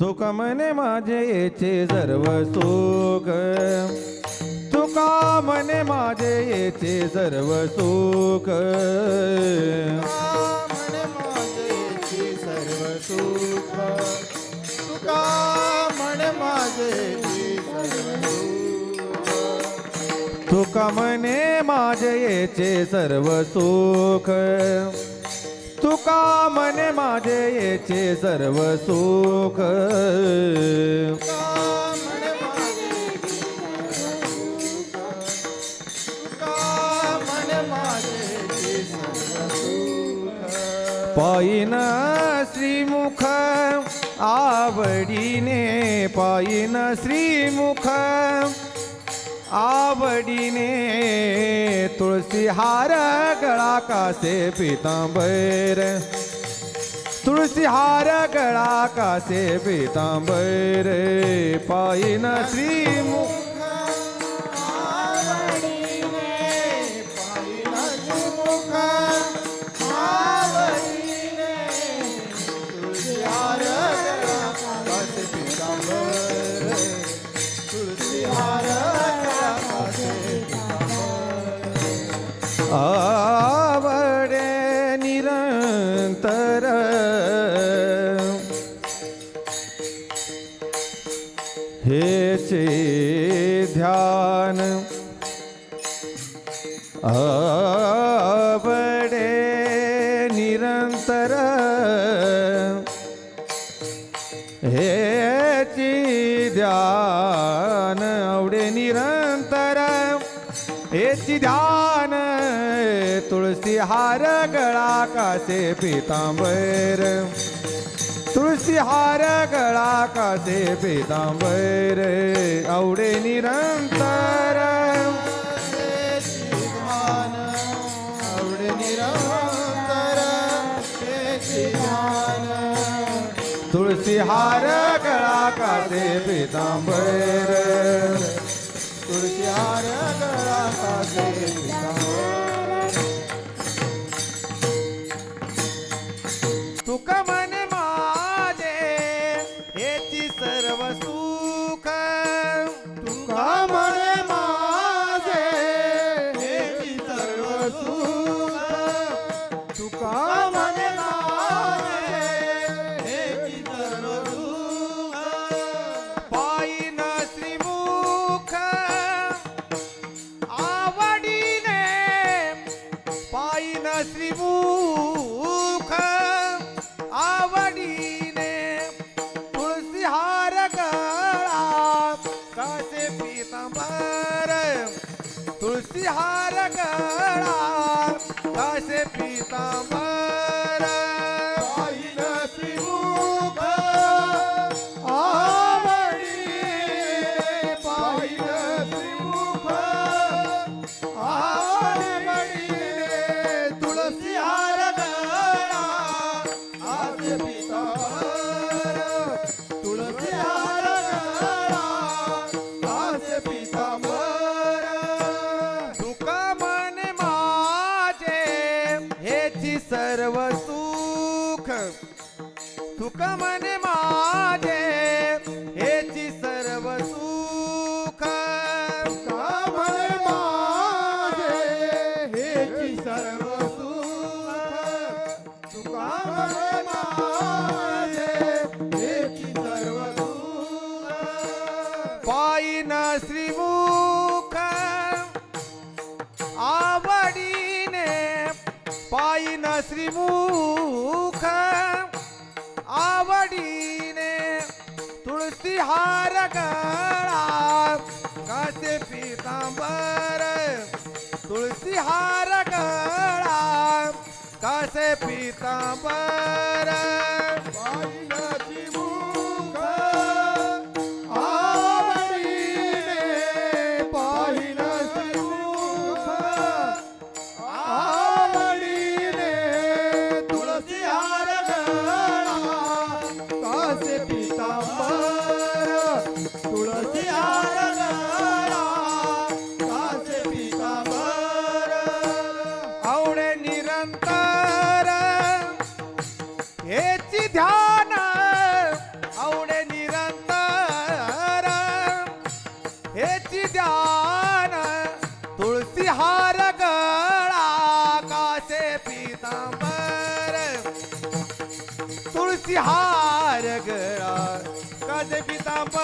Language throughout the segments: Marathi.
तुका म्हणे माझे येचे सर्व सुख. तुका म्हणे माझे येचे सर्व सुख. म्हणे माझे सर्व सुख तुका म्हणे माझे सर्व सुख. तुका म्हणे माझे येचे सर्व सुख. तुका मने माझे येचे सर्व सुख तुका सर्व सुख? पायीन श्रीमुख आवडीने पायीन श्रीमुख आवडीने तुळशी हार गळा कासे पितांबर? तुळशी हार गळा कासे पितांबर? पायीन श्रीमुख आवडे निरंतर. हेची ध्यान आवडे निरंतर. हेची ध्यान तुळशी हार गळा कासे पितांबर? तुळशी हार गळा कासे पितांबर? आवडे निरंतर. हार गळा कासे पितांबर. तुळशी हार गळा कासे हेची सर्व सुख तुका मने माझे हेची सर्व सुख कामळे माझे हेची सर्व सुख तुका म्हणे माझे हेची सर्व सुख. श्रीमुख श्रीमुख आवडीने तुळशी हार गळा कासे पितांबर तुळशी हार गळा कासे पितांबर.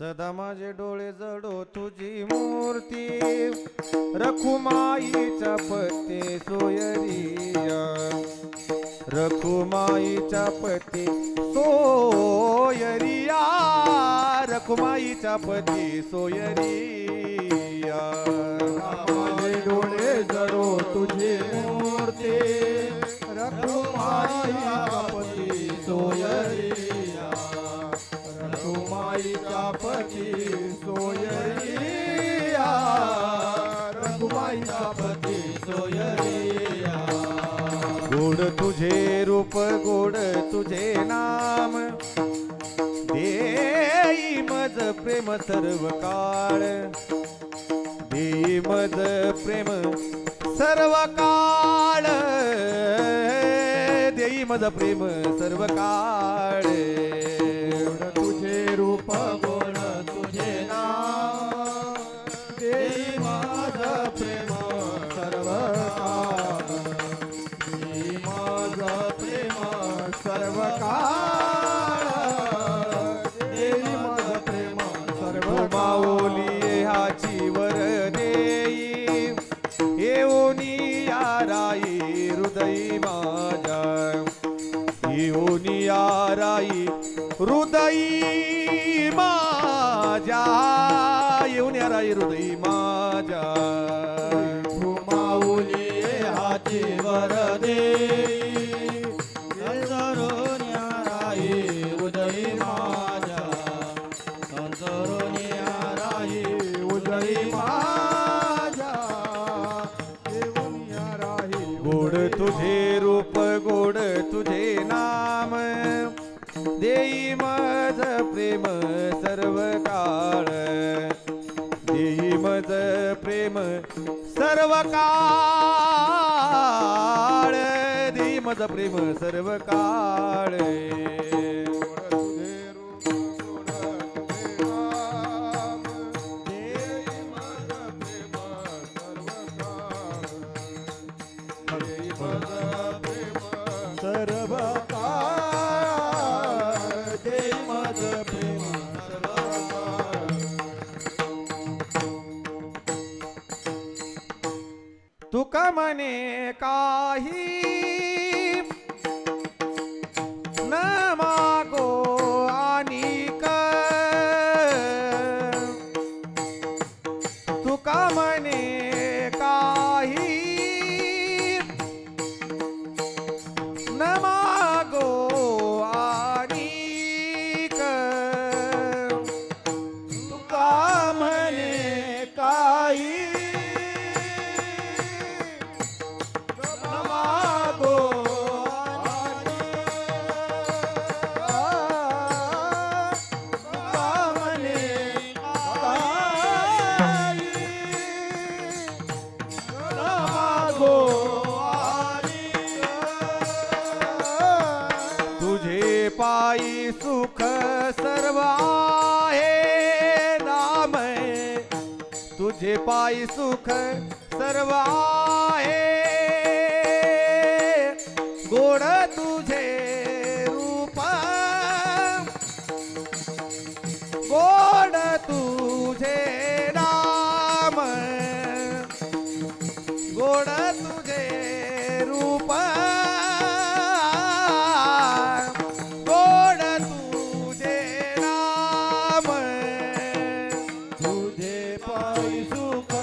सदा माझे डोळे जडो तुझी मूर्ती. रखुमाईच्या पते सोयरिया रखुमाईच्या पते सोयरिया रखुमाईच्या पती सोयरिया रूप गोड तुझे नाम. देई मज प्रेम सर्व काळ देई मज प्रेम सर्व काळ देई मज प्रेम सर्व काळ प्रेम सर्व काळ धीमच प्रेम सर्व काळ सुख मने काही माझी सुख सर्व गोड तुझे रूप. गोड तुझे नाम. गोड तुझे रूप. गोड तुझे नाम. तुझे पाय सुख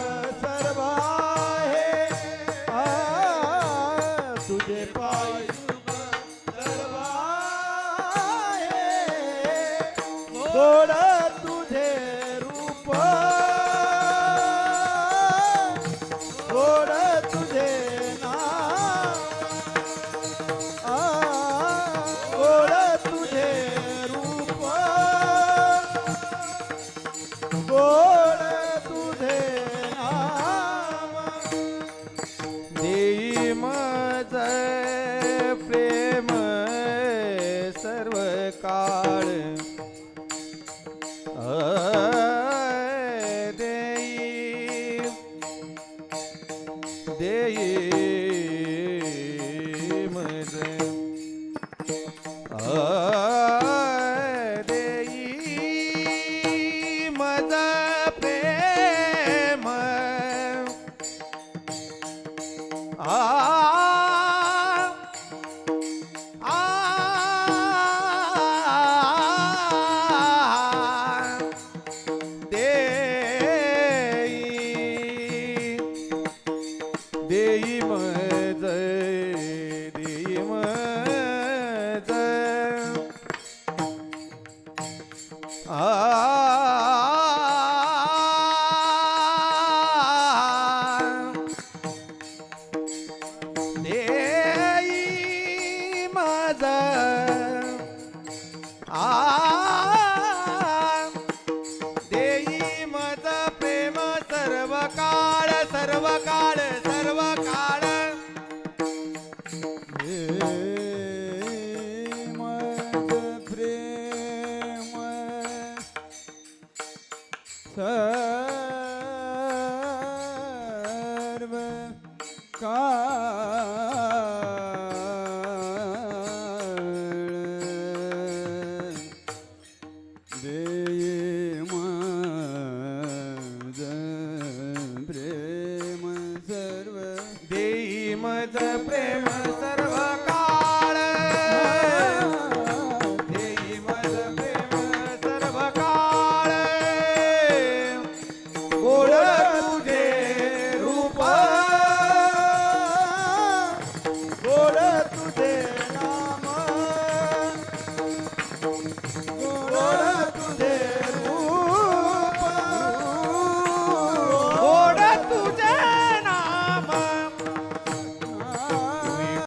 देई देई मज देई मज आ काळ